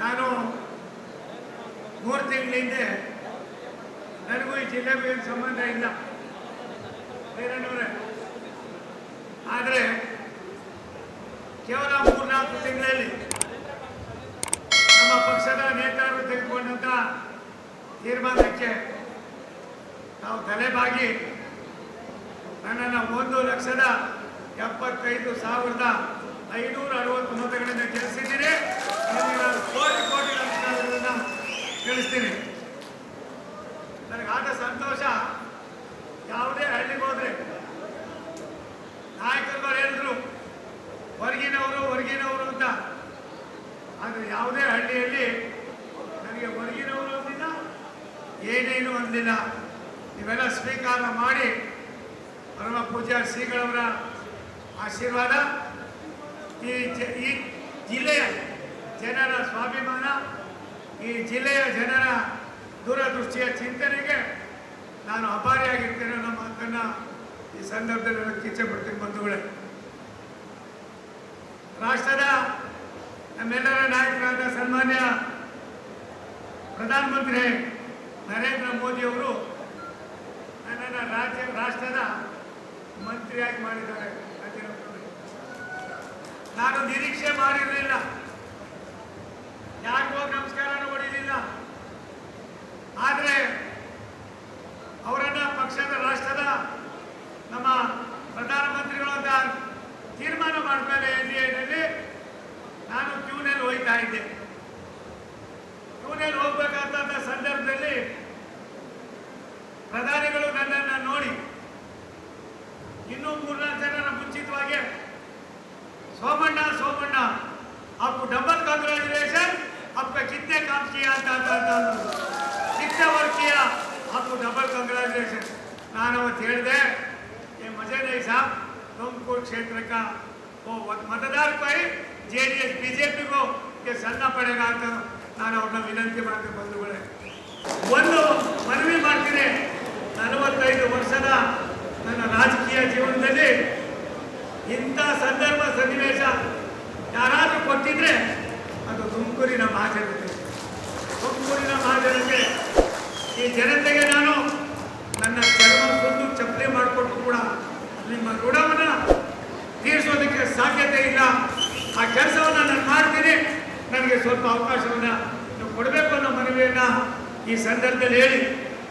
ನಾನು ಮೂರು ತಿಂಗಳ ಹಿಂದೆ ನನಗೂ ಈ ಜಿಲ್ಲೆಗೂ ಏನು ಸಂಬಂಧ ಇಲ್ಲ. ಬೇರೆನವರೇ ಆದರೆ ಕೇವಲ ಮೂರ್ನಾಲ್ಕು ತಿಂಗಳಲ್ಲಿ ನಮ್ಮ ಪಕ್ಷದ ನೇತಾರರು ತೆಗೆದುಕೊಂಡಂಥ ತೀರ್ಮಾನಕ್ಕೆ ನಾವು ತಲೆಬಾಗಿ ನನ್ನನ್ನು ಒಂದು ಲಕ್ಷದ ಎಪ್ಪತ್ತೈದು ಸಾವಿರದ ಐನೂರ ತಿಳಿಸ್ತೀನಿ ನನಗಾದ ಸಂತೋಷ. ಯಾವುದೇ ಹಳ್ಳಿಗೆ ಹೋದ್ರೆ ನಾಯಕರುಗಳು ಹೇಳಿದ್ರು, ಹೊರಗಿನವರು ಹೊರಗಿನವರು ಅಂತ. ಆದರೆ ಯಾವುದೇ ಹಳ್ಳಿಯಲ್ಲಿ ನನಗೆ ಹೊರಗಿನವರು ಅಂದಿಲ್ಲ, ಏನೇನು ಅಂದಿಲ್ಲ. ಇವೆಲ್ಲ ಸ್ವೀಕಾರ ಮಾಡಿ ಪರಮ ಪೂಜ್ಯ ಶ್ರೀಗಳವರ ಆಶೀರ್ವಾದ. ಈ ಜಿಲ್ಲೆಯ ಜನರ ಸ್ವಾಭಿಮಾನ ಈ ಜಿಲ್ಲೆಯ ಜನರ ದೂರದೃಷ್ಟಿಯ ಚಿಂತನೆಗೆ ನಾನು ಅಪಾರಿಯಾಗಿರ್ತೇನೆ ಅನ್ನೋ ಮಾತನ್ನು ಈ ಸಂದರ್ಭದಲ್ಲಿ ಕಿಚ್ಚೆ ಬಿಡ್ತೀನಿ ಬಂಧುಗಳೇ ರಾಷ್ಟ್ರದ ನಮ್ಮೆಲ್ಲರ ನಾಯಕರಾದ ಸನ್ಮಾನ್ಯ ಪ್ರಧಾನಮಂತ್ರಿ ನರೇಂದ್ರ ಮೋದಿಯವರು ನನ್ನ ರಾಜ್ಯ, ರಾಷ್ಟ್ರದ ಮಂತ್ರಿಯಾಗಿ ಮಾಡಿದ್ದಾರೆ. ನಾನು ನಿರೀಕ್ಷೆ ಮಾಡಿರಲಿಲ್ಲ ಯಾರಿಗೂ ಹೋಗಿ ನಮಸ್ಕಾರನೂ ಹೊಡಿಲಿಲ್ಲ ಆದರೆ ಅವರನ್ನ ಪಕ್ಷದ ರಾಷ್ಟ್ರದ ನಮ್ಮ ಪ್ರಧಾನಮಂತ್ರಿಗಳು ಅಂತ ತೀರ್ಮಾನ ಮಾಡ್ತಾರೆ ಎನ್ ಡಿ ಎನಲ್ಲಿ ನಾನು ಕ್ಯೂನಲ್ಲಿ ಹೋಗ್ತಾ ಇದ್ದೆ ಕ್ಯೂನಲ್ಲಿ ಹೋಗ್ಬೇಕಾದಂಥ ಸಂದರ್ಭದಲ್ಲಿ ಪ್ರಧಾನಿಗಳು ನನ್ನನ್ನು ನೋಡಿ ಇನ್ನೂ ಮೂರ್ನಾಲ್ಕು ಜನರ ಮುಂಚಿತವಾಗಿ ಸೋಮಣ್ಣ ಸೋಮಣ್ಣ आपको डबल कांग्रेचुलेशन आपका कितने काम किया था था- था- कितने वर्क किया आपको डबल कांग्रेचुलेशन ನಾನು ಅವತ್ತು ಹೇಳಿದೆ ये मजे नहीं साहब तुमकुर क्षेत्र का वो मतदार कोई जे डी एस बीजेपी को के ಸಣ್ಣ ಅಂತ ನಾನು ಅವ್ರನ್ನ ವಿನಂತಿ ಮಾಡ್ತೀನಿ ಬಂಧುಗಳೇ. ಒಂದು ಮನವಿ ಮಾಡ್ತೀನಿ. ನಲವತ್ತೈದು ವರ್ಷದ ನನ್ನ ರಾಜಕೀಯ ಜೀವನದಲ್ಲಿ ಇಂಥ ಸಂದರ್ಭ, ಸನ್ನಿವೇಶ ಯಾರಾದರೂ ಕೊಟ್ಟಿದ್ರೆ ಅದು ತುಮಕೂರಿನ ಮಹಾಜನತೆ. ತುಮಕೂರಿನ ಮಹಾಜನತೆ ಈ ಜನತೆಗೆ ನಾನು ನನ್ನ ಚರ್ಮ ಸುಂದು ಚಪ್ಪಲಿ ಮಾಡಿಕೊಟ್ಟು ಕೂಡ ನಿಮ್ಮ ಋಣವನ್ನು ತೀರಿಸೋದಕ್ಕೆ ಸಾಧ್ಯತೆ ಇಲ್ಲ. ಆ ಕೆಲಸವನ್ನು ನಾನು ಮಾಡ್ತೀನಿ. ಸ್ವಲ್ಪ ಅವಕಾಶವನ್ನು ಕೊಡಬೇಕು ಅನ್ನೋ ಮನವಿಯನ್ನು ಈ ಸಂದರ್ಭದಲ್ಲಿ ಹೇಳಿ.